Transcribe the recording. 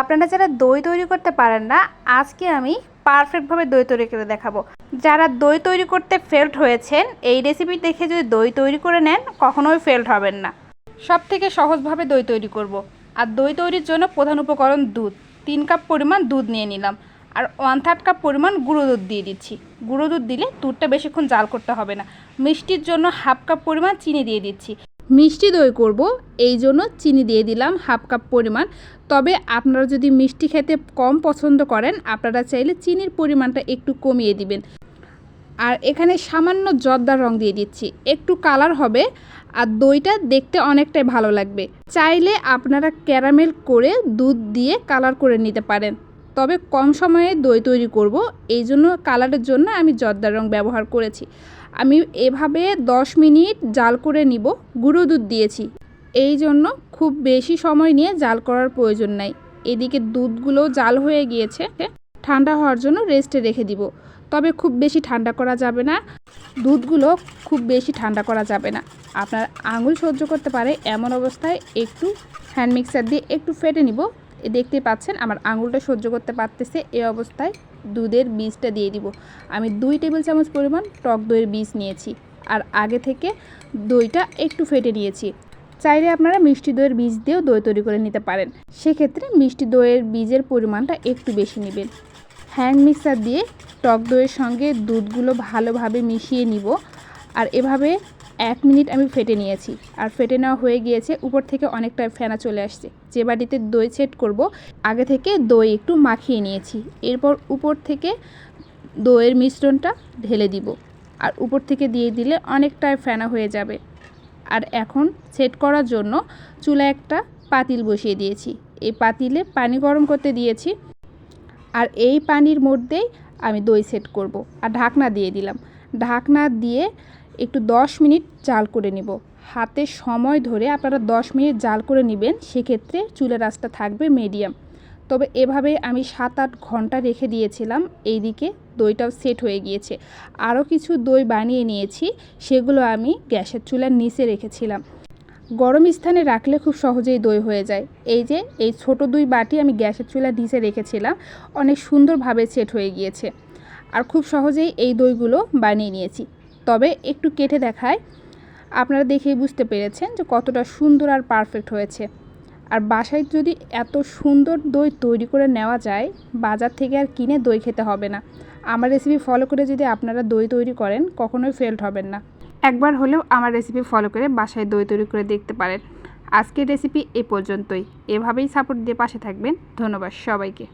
আপনারা যারা দই তৈরি করতে পারেন না, আজকে আমি পারফেক্টভাবে দই তৈরি করে দেখাবো। যারা দই তৈরি করতে ফেল্ড হয়েছেন, এই রেসিপি দেখে যদি দই তৈরি করে নেন, কখনোই ফেল্ড হবেন না। সব থেকে সহজভাবে দই তৈরি করব। আর দই তৈরির জন্য প্রধান উপকরণ দুধ। তিন কাপ পরিমাণ দুধ নিয়ে নিলাম। আর ওয়ান থার্ড কাপ পরিমাণ গুঁড়ো দুধ দিয়ে দিচ্ছি। গুঁড়ো দুধ দিলে দুধটা বেশিক্ষণ জাল করতে হবে না। মিষ্টির জন্য হাফ কাপ পরিমাণ চিনি দিয়ে দিচ্ছি। মিষ্টি দই করব, এই জন্য চিনি দিয়ে দিলাম হাফ কাপ পরিমাণ। তবে আপনারা যদি মিষ্টি খেতে কম পছন্দ করেন, আপনারা চাইলে চিনির পরিমাণটা একটু কমিয়ে দিবেন। আর এখানে সামান্য জর্দার রং দিয়ে দিচ্ছি, একটু কালার হবে আর দইটা দেখতে অনেকটাই ভালো লাগবে। চাইলে আপনারা ক্যারামেল করে দুধ দিয়ে কালার করে নিতে পারেন। তবে কম সময়ে দই তৈরি করব। এই জন্য কালারের জন্য আমি জর্দার রং ব্যবহার করেছি। আমি এভাবে 10 মিনিট জাল করে নিব। গুঁড়ো দুধ দিয়েছি। এই জন্য খুব বেশি সময় নিয়ে জাল করার প্রয়োজন নাই। এদিকে দুধগুলো জাল হয়ে গিয়েছে। ঠান্ডা হওয়ার জন্য রেস্টে রেখে দিব। তবে খুব বেশি ঠান্ডা করা যাবে না। দুধগুলো খুব বেশি ঠান্ডা করা যাবে না। আপনার আঙুল সহ্য করতে পারে এমন অবস্থায় একটু হ্যান্ড মিক্সার দিয়ে একটু ফেটে নিব। এ দেখতেই পাচ্ছেন, আমার আঙুলটা সহ্য করতে পারতেছে এই অবস্থায় দুধের বীজটা দিয়ে দিব। আমি দুই টেবিল চামচ পরিমাণ টক দইয়ের বীজ নিয়েছি আর আগে থেকে দইটা একটু ফেটে নিয়েছি। চাইলে আপনারা মিষ্টি দইয়ের বীজ দিয়েও দই তৈরি করে নিতে পারেন। সেক্ষেত্রে মিষ্টি দইয়ের বীজের পরিমাণটা একটু বেশি নেবেন। হ্যান্ড মিক্সার দিয়ে টক দইয়ের সঙ্গে দুধগুলো ভালোভাবে মিশিয়ে নিব। আর এভাবে এক মিনিট আমি ফেটে নিয়েছি। আর ফেটে নেওয়া হয়ে গিয়েছে, উপর থেকে অনেকটা ফেনা চলে আসছে। যে বাটিতে দই সেট করব, আগে থেকে দই একটু মাখিয়ে নিয়েছি। এরপর উপর থেকে দইয়ের মিশ্রণটা ঢেলে দিব। আর উপর থেকে দিয়ে দিলে অনেকটাই ফেনা হয়ে যাবে। আর এখন সেট করার জন্য চুলা একটা পাতিল বসিয়ে দিয়েছি। এই পাতিলে পানি গরম করতে দিয়েছি। আর এই পানির মধ্যেই আমি দই সেট করব। আর ঢাকনা দিয়ে দিলাম। ঢাকনা দিয়ে একটু 10 মিনিট জাল করে নিব। হাতে সময় ধরে আপনারা 10 মিনিট জাল করে নেবেন, সেক্ষেত্রে চুলের রাস্তা থাকবে মিডিয়াম তবে এভাবে আমি সাত আট ঘণ্টা রেখে দিয়েছিলাম, এইদিকে দইটাও সেট হয়ে গিয়েছে। আরও কিছু দই বানিয়ে নিয়েছি, সেগুলো আমি গ্যাসের চুলার নিচে রেখেছিলাম। গরম স্থানে রাখলে খুব সহজেই দই হয়ে যায়। এই যে, এই ছোট দুই বাটি আমি গ্যাসের চুলার নিচে রেখেছিলাম, অনেক সুন্দরভাবে সেট হয়ে গিয়েছে। আর খুব সহজেই এই দইগুলো বানিয়ে নিয়েছি। তবে একটু কেটে দেখায়। আপনারা দেখেই বুঝতে পেরেছেন যে কতটা সুন্দর আর পারফেক্ট হয়েছে। আর বাসায় যদি এত সুন্দর দই তৈরি করে নেওয়া যায়, বাজার থেকে আর কিনে দই খেতে হবে না। আমার রেসিপি ফলো করে যদি আপনারা দই তৈরি করেন, কখনোই ফেল্ড হবেন না। একবার হলেও আমার রেসিপি ফলো করে বাসায় দই তৈরি করে দেখতে পারেন। আজকের রেসিপি এ পর্যন্তই। এভাবেই সাপোর্ট দিয়ে পাশে থাকবেন। ধন্যবাদ সবাইকে।